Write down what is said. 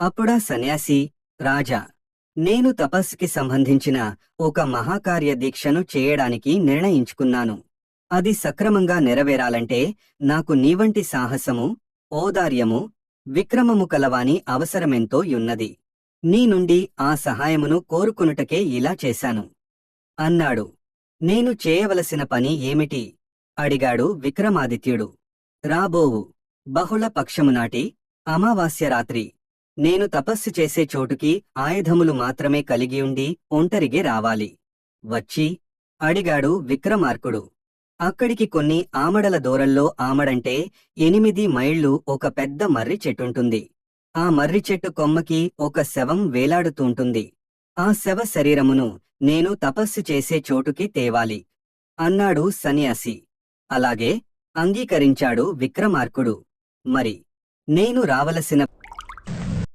అప్పుడా సన్యాసి రాజా నేను తపస్సుకి సంబంధించిన ఒక మహాకార్య దీక్షను చేయడానికి నిర్ణయించుకున్నాను. అది సక్రమంగా నెరవేరాలంటే నాకు నీవంటి సాహసము ఓదార్యము విక్రమము కలవాని అవసరమెంతో యున్నది నీ నుండి ఆ సహాయమును కోరుకునుటకే ఇలా చేశాను. అన్నాడు. నేను చేయవలసిన పని ఏమిటి? అడిగాడు విక్రమాదిత్యుడు. రాబోవు బహుళ పక్షమునాటి అమావాస్య రాత్రి. నేను తపస్సు చేసే చోటుకి ఆయుధములు మాత్రమే కలిగియుండి ఒంటరిగే రావాలి. వచ్చి అడిగాడు విక్రమార్కుడు. అక్కడికి కొన్ని ఆమడల దూరంలో ఆమడంటే ఎనిమిది మైళ్ళు ఒక పెద్ద మర్రి చెట్టుంటుంది. ఆ మర్రి చెట్టు కొమ్మకి ఒక శవం వేలాడుతుంటుంది. ఆ శవ శరీరమును నేను తపస్సు చేసే చోటుకి తేవాలి. అన్నాడు సన్యాసి. అలాగే అంగీకరించాడు విక్రమార్కుడు. మరి నేను రావలసిన